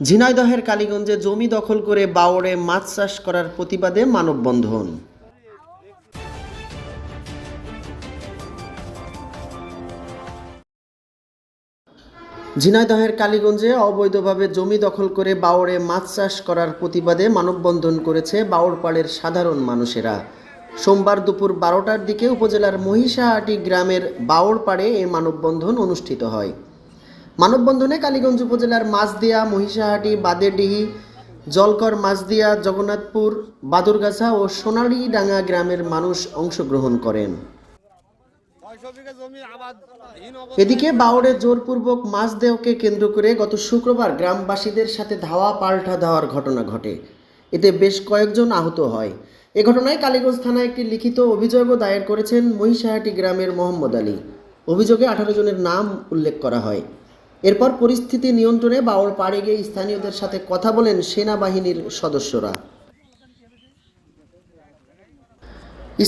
ঝিনাইদহের কালীগঞ্জে জমি দখল করে বাওড়ে মাছ চাষ করার প্রতিবাদে মানববন্ধন। ঝিনাইদহের কালীগঞ্জে অবৈধভাবে জমি দখল করে বাওড়ে মাছ চাষ করার প্রতিবাদে মানববন্ধন করেছে বাওড়পাড়ের সাধারণ মানুষেরা। সোমবার দুপুর বারোটার দিকে উপজেলার মহিষাহাটি গ্রামের বাওড়পাড়ে এই মানববন্ধন অনুষ্ঠিত হয়। মানববন্ধনে কালীগঞ্জ উপজেলার মাছদিয়া, মহিষাহাটি, বাদেডিহি, জলকর মাছদিয়া, জগন্নাথপুর, বাদুরগাছা ও সোনালীডাঙ্গা গ্রামের মানুষ অংশগ্রহণ করেন। এদিকে বাওড়ে জোরপূর্বক মাছ কেন্দ্র করে গত শুক্রবার গ্রামবাসীদের সাথে ধাওয়া পাল্টা দেওয়ার ঘটনা ঘটে। এতে বেশ কয়েকজন আহত হয়। এ ঘটনায় কালীগঞ্জ থানায় একটি লিখিত অভিযোগও দায়ের করেছেন মহিষাহাটি গ্রামের মোহাম্মদ আলী। অভিযোগে আঠারো জনের নাম উল্লেখ করা হয়। এরপর পরিস্থিতি নিয়ন্ত্রণে বাওড় পাড়ে গিয়ে স্থানীয়দের সাথে কথা বলেন সেনাবাহিনীর সদস্যরা।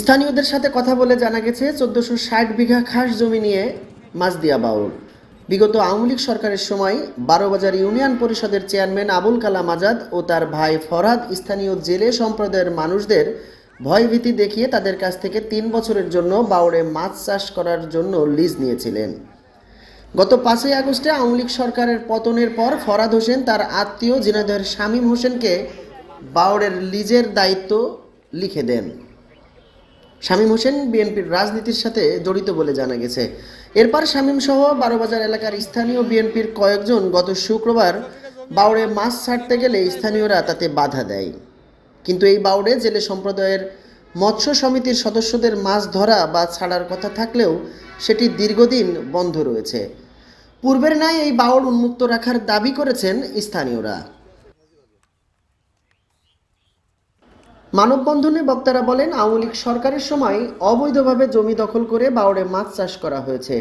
স্থানীয়দের সাথে কথা বলে জানা গেছে, চোদ্দশো ষাট বিঘা খাস জমি নিয়ে মাছদিয়া বাউল। বিগত আওয়ামী লীগ সরকারের সময় বারোবাজার ইউনিয়ন পরিষদের চেয়ারম্যান আবুল কালাম আজাদ ও তার ভাই ফরহাদ স্থানীয় জেলে সম্প্রদায়ের মানুষদের ভয়ভীতি দেখিয়ে তাদের কাছ থেকে তিন বছরের জন্য বাউড়ে মাছ চাষ করার জন্য লিজ নিয়েছিলেন। গত পাঁচই আগস্টে আওয়ামী লীগ সরকারের পতনের পর ফরাদ হোসেন তার আত্মীয় ঝিনাইদহের শামীম হোসেনকে বাউড়ের লিজের দায়িত্ব লিখে দেন। শামীম হোসেন বিএনপির রাজনীতির সাথে জড়িত বলে জানা গেছে। এরপর শামীম সহ বারোবাজার এলাকার স্থানীয় বিএনপির কয়েকজন গত শুক্রবার বাউড়ে মাছ ছাড়তে গেলে স্থানীয়রা তাতে বাধা দেয়। কিন্তু এই বাউড়ে জেলে সম্প্রদায়ের মৎস্য সমিতির সদস্যদের মাছ ধরা বা ছাড়ার কথা থাকলেও সেটি দীর্ঘদিন বন্ধ রয়েছে। পূর্বের ন্যায় এই বাউল উন্মুক্ত রাখার দাবি করেছেন স্থানীয়রা। মানববন্ধনে বক্তারা বলেন, আওয়ামী লীগ সরকারের সময় অবৈধভাবে জমি দখল করে বাউড়ে মাছ চাষ করা হয়েছে।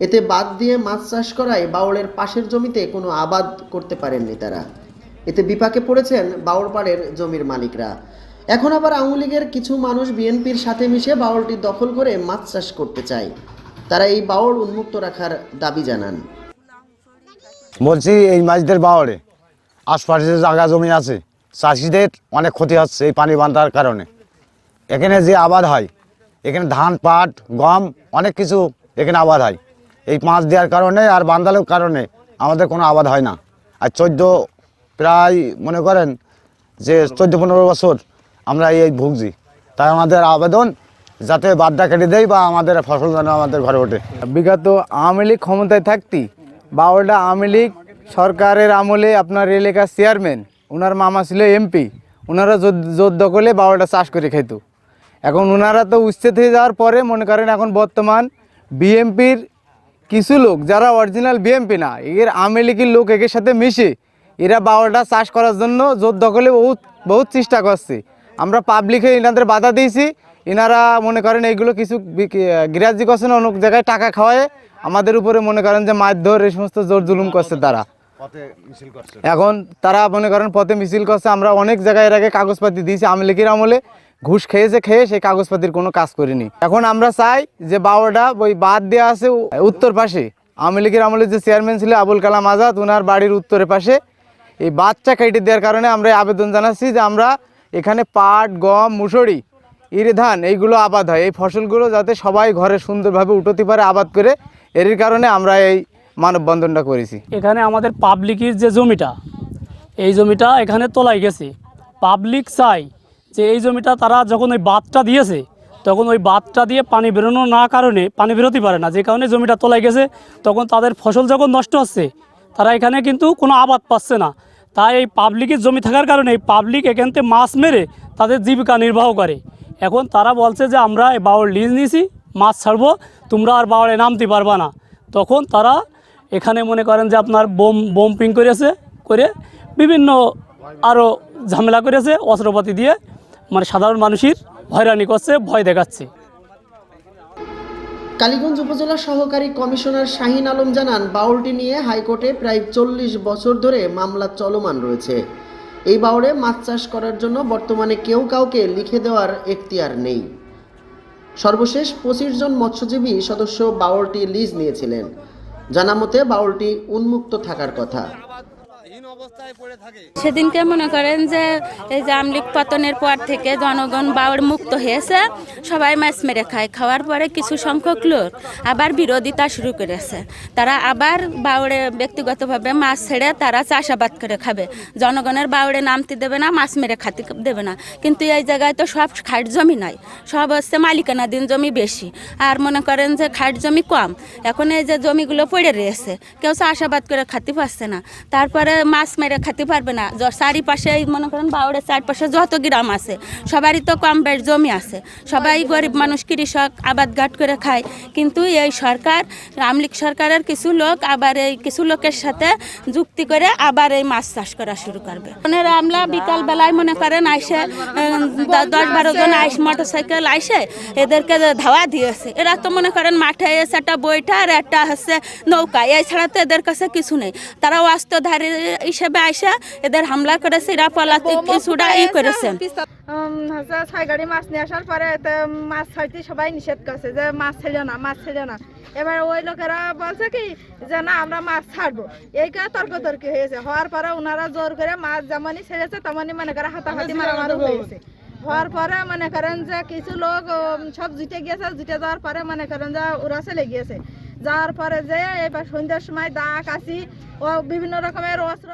এতে বাদ দিয়ে মাছ চাষ করায় বাউলের পাশের জমিতে কোনো আবাদ করতে পারেননি তারা। এতে বিপাকে পড়েছেন বাউড়পাড়ের জমির মালিকরা। এখন আবার আওয়ামী লীগের কিছু মানুষ বিএনপির সাথে মিশে বাউলটি দখল করে মাছ চাষ করতে চায়। তারা এই বাউল উন্মুক্ত রাখার দাবি জানান। বলছি এই মাছদের বাওয়ারে আশপাশে যে জায়গা জমি আছে, চাষিদের অনেক ক্ষতি হচ্ছে এই পানি বান্ধার কারণে। এখানে যে আবাদ হয়, এখানে ধান, পাট, গম, অনেক কিছু এখানে আবাদ হয়। এই মাছ দেওয়ার কারণে আর বান্ধালের কারণে আমাদের কোনো আবাদ হয় না। আর চোদ্দ প্রায় মনে করেন যে চোদ্দ পনেরো বছর আমরা এই ভুগছি। তাই আমাদের আবেদন যাতে বাদটা কেটে দেয় বা আমাদের ফসল যেন আমাদের ঘরে ওঠে। বিগত আওয়ামী লীগ ক্ষমতায় থাকতি বারোটা আওয়ামী লীগ সরকারের আমলে আপনার এলাকার চেয়ারম্যান ওনার মামা ছিল এমপি ওনারা জোর দখলে বারোটা চাষ করে খেত এখন ওনারা তো উচ্ছেদ হয়ে যাওয়ার পরে মনে করেন এখন বর্তমান বিএমপির কিছু লোক যারা অরিজিনাল বিএমপি না, এর আওয়ামী লীগের লোক একের সাথে মিশে, এরা বারোটা চাষ করার জন্য জোর দখলে বহুত বহুত চেষ্টা করছে। আমরা পাবলিকে এনাদের বাধা দিয়েছি এনারা মনে করেন এইগুলো কিছু গিরাজি করছেন অনেক জায়গায় টাকা খাওয়ায়। আমাদের উপরে মনে করেন যে মারধর এই সমস্ত জোর জুলুম করছে তারা। এখন তারা মনে করেন পথে মিছিল করছে আমরা অনেক জায়গায় এর আগে কাগজপাতি দিয়েছি আওয়ামী লীগের আমলে। ঘুষ খেয়েছে খেয়ে সেই কাগজপাতির কোনো কাজ করিনি। এখন আমরা চাই যে বারোটা ওই বাদ দেওয়া আছে উত্তর পাশে। আওয়ামী লীগের আমলে যে চেয়ারম্যান ছিল আবুল কালাম আজাদ ওনার বাড়ির উত্তরের পাশে। এই বাচ্চা কেটে দেওয়ার কারণে আমরা আবেদন জানাচ্ছি যে আমরা এখানে পাট গম মুসুরি ইরি ধান, এইগুলো আবাদ হয়। এই ফসলগুলো যাতে সবাই ঘরে সুন্দরভাবে উঠতে পারে, আবাদ করে এর কারণে আমরা এই মানববন্ধনটা করেছি। এখানে আমাদের পাবলিকের যে জমিটা, এই জমিটা এখানে তোলাই গেছে। পাবলিক চাই যে এই জমিটা তারা যখন ওই বাঁধটা দিয়েছে, তখন ওই বাঁধটা দিয়ে পানি বেরোনো না কারণে পানি বেরোতে পারে না। যে কারণে জমিটা তোলাই গেছে, তখন তাদের ফসল যখন নষ্ট হচ্ছে, তারা এখানে কিন্তু কোনো আবাদ পাচ্ছে না। তাই এই পাবলিকের জমি থাকার কারণে এই পাবলিক এখান থেকে মাছ মেরে তাদের জীবিকা নির্বাহ করে। এখন তারা বলছে যে আমরা বাউর লিজ নিয়েছি মাছ ছাড়বো, তোমরা আর বাউরে নামতে পারবা না। তখন তারা এখানে মনে করেন যে আপনার বোম বোম্পিং করেছে, করে বিভিন্ন আরও ঝামেলা করেছে, অস্ত্রপাতি দিয়ে মানে সাধারণ মানুষের হয়রানি করছে, ভয় দেখাচ্ছে। কালীগঞ্জ উপজেলা সহকারী কমিশনার শাহিন আলম জানান, বাউলটি নিয়ে হাইকোর্টে প্রায় চল্লিশ বছর ধরে মামলা চলমান রয়েছে। এই বাউরে মাছ চাষ করার জন্য বর্তমানে কেউ কাউকে লিখে দেওয়ার এখতিয়ার নেই। সর্বশেষ পঁচিশ জন মৎস্যজীবী সদস্য বাউলটি লিজ নিয়েছিলেন। জানা মতে বাউলটি উন্মুক্ত থাকার কথা। সেদিনকে মনে করেন যে এই যে আমলিক পতনের পর থেকে জনগণ বাউর মুক্ত হয়েছে, সবাই মাছ মেরে খায়। খাওয়ার পরে কিছু সংখ্যক লোক আবার বিরোধিতা শুরু করেছে। তারা আবার বাউরে ব্যক্তিগতভাবে মাছ ছেড়ে তারা চাষাবাদ করে খাবে। জনগণের বাউড়ে নামতে দেবে না, মাছ মেরে খাতে দেবে না। কিন্তু এই জায়গায় তো সব খাট জমি নয় সব হচ্ছে মালিকানাধীন জমি বেশি। আর মনে করেন যে খাট জমি কম। এখন এই যে জমিগুলো পড়ে রয়েছে, কেউ চাষাবাদ করে খাতে পারছে না। তারপরে মাছ মেরে খেতে পারবে না। চারিপাশে মনে করেন বাউড়ের চারপাশে যত গ্রাম আছে, সবারই তো কম বেশ জমি আছে। সবাই গরিব মানুষ, কৃষক, আবাদ ঘাট করে খায়। কিন্তু এই সরকার আমলিক সরকারের কিছু লোক আবার এই কিছু লোকের সাথে যুক্তি করে আবার এই মাছ চাষ করা শুরু করবে। ওনারা আমলা বিকাল বেলায় মনে করেন আইসে দশ বারো জন আইস মোটর সাইকেল আইসে, এদেরকে ধাওয়া দিয়েছে। এরা তো মনে করেন মাঠে এসে একটা বইটা আর একটা হচ্ছে নৌকা। এছাড়া তো এদের কাছে কিছু নেই। তারাও অস্ত্রধারী হিসেবে আইসা এদের হামলা করেছে এরা পলাতে কিছুটা ই করেছে উম, ছয় গাড়ি মাছ নিয়ে আসার পরে মাছ ছাড়তে সবাই নিষেধ করছে যে মাছ ছেড়ে না মাছ ছেড়ে না। এবার ওই লোকেরা বলছে কি যে না আমরা মাছ ছাড়বো। এই করে তর্কতর্কি হয়েছে। হওয়ার পরে ওনারা জোর করে মাছ যেমনই ছেড়েছে তেমনই মনে করে হাতাহাতি মারামারি হয়েছে। হওয়ার পরে মনে করেন যে কিছু লোক সব জিতে গিয়েছে জিতে যাওয়ার পরে মনে করেন যে ওরা চলে গিয়েছে। যাওয়ার পরে যে এবার সন্ধ্যার সময় দাগ কাশি ও বিভিন্ন রকমের অস্ত্র